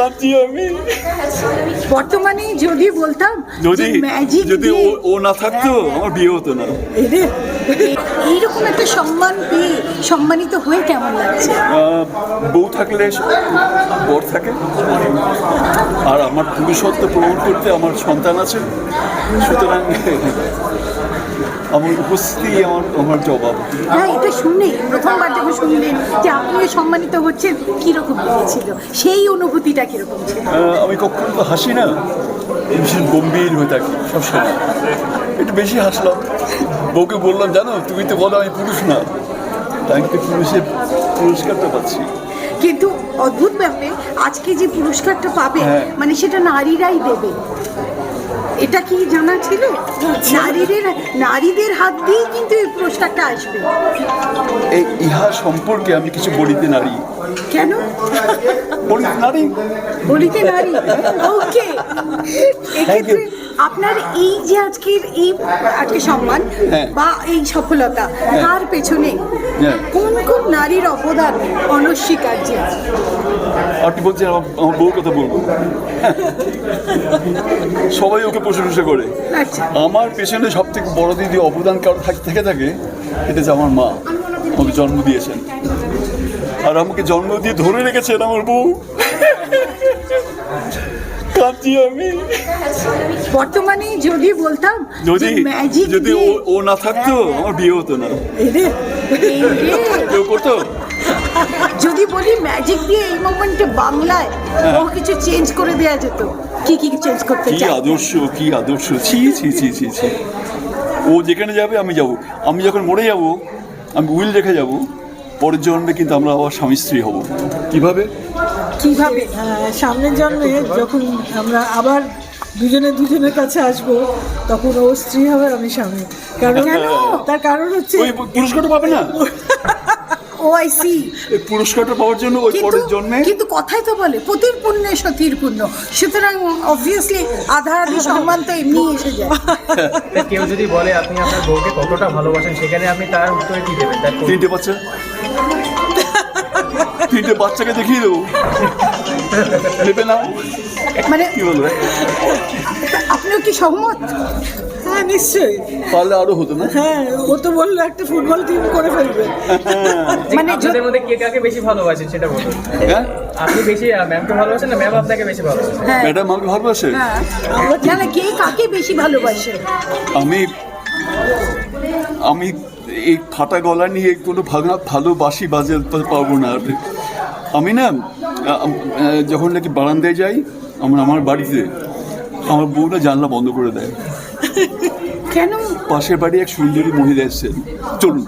কাঁদছি আমি। বর্তমানে যদি বলতাম যদি ম্যাজিক যদি ও না থাকতো আমার বিয়ে হতো না। এইরকম একটা সম্মান পেয়ে সম্মানিত হয়ে কেমন লাগছে? বউ থাকলে বর থাকে। আর আমার পুরুষত্ব প্রমাণ করতে আমার সন্তান আছে। সুতরাং আমার উপস্থিতি আমার আমার জবাব। হ্যাঁ এটা শুনে প্রথমবার যখন শুনলেন যে আপনিও সম্মানিত হচ্ছেন কীরকম লেগেছিল? সেই অনুভূতিটা কীরকম ছিল? আমি কখনো তো হাসি না। ভীষণ গম্ভীর হয়ে থাকি সবসময়। একটু বেশি হাসলাম। বউকে বললাম জানো তুমি তো বলো আমি পুরুষ না। তাই তো পুরুষের পুরস্কারটা পাচ্ছি। কিন্তু অদ্ভুত ব্যাপারে আজকে যে পুরস্কারটা পাবে হ্যাঁ। মানে সেটা নারীরাই দেবে। এটা কি জানা ছিল? নারীদের নারীদের হাত দিয়েই কিন্তু এই প্রস্তাবটা আসবে। এই ইহা সম্পর্কে আমি কিছু বলিতে নারী। কেন? বলিতে নারী। বলিতে নারী। ওকে এক্ষেত্রে আপনার এই যে আজকের এই আজকে সম্মান হ্যাঁ। বা এই সফলতা তার পেছনে হ্যাঁ। কোন কোন নারীর অবদান অনস্বীকার্য? আপনি বলছেন আমার বউর কথা বলব। সবাই ওকে প্রশংসা করে। আচ্ছা। আমার পেছনে সব থেকে বড় দিদি অবদান কারও থাক- থেকে থাকে এটা যে আমার মা। আমাকে জন্ম দিয়েছেন। আর আমাকে জন্ম দিয়ে ধরে রেখেছেন আমার বউ। কাঁদছি আমি। বর্তমানে যদি বলতাম যদি ম্যাজিক যদি ও না থাকতো আমার বিয়ে হতো না। কেউ করতো? যদি বলি ম্যাজিক দিয়ে এই মোমেন্টে বাংলায় ও কিছু চেঞ্জ করে দেওয়া যেত কি কি চেঞ্জ করতে কি আদর্শ কি আদর্শ। ছি ছি ছি ছি ছি। ও যেখানে যাবে আমি যাব। আমি যখন মরে যাব আমি উইল রেখে যাব। পরের জন্মে কিন্তু আমরা আবার স্বামী স্ত্রী হব। কীভাবে? কীভাবে? সামনের জন্মে যখন আমরা আবার দুজনে দুজনের কাছে আসব তখন ও স্ত্রী হবে আমি স্বামী। কারণ তার কারণ হচ্ছে পুরস্কারটা পাবে না? ও আই সি এই পুরস্কারটা পাওয়ার জন্য ওই পরের জন্মে? কিন্তু কথাই তো বলে পতির পুণ্যে সতীর পুণ্য। সুতরাং অবভিয়াসলি আধা আধি সম্মান তো এমনি এসে যায়। কেউ যদি বলে আপনি আপনার বউকে কতটা ভালোবাসেন সেখানে আপনি তার উত্তরে কি দেবেন? তিনটে বাচ্চা তিনটে বাচ্চাকে দেখিয়ে দেবো। নেবে না? মানে কি বলবে? আপনিও কি সহমত? হ্যাঁ নিশ্চয়ই। পারলে আরও হতো না? হ্যাঁ ও তো বলল একটা ফুটবল টিম করে ফেলবে। মানে মানে য- আপনাদের মধ্যে কে কাকে বেশি ভালোবাসেন সেটা বলুন। হ্যাঁ? আপনি বেশি ম্যামকে ভালোবাসেন না ম্যাম আপনাকে বেশি ভালোবাসেন হ্যাঁ। ম্যাডাম আমাকে ভালোবাসে? হ্যাঁ। না না কে কাকে বেশি ভালোবাসে? আমি আমি এই ফাটা গলা নিয়ে কোনো ভাঙা ভালো বাসি বাজাতে পারব না। আর আমি না যখন নাকি বারান্দায় যাই আমার আমার বাড়িতে আমার বউটা জানলা বন্ধ করে দেয়। কেন? পাশের বাড়ি এক সুন্দরী মহিলা এসছেন। চলুন।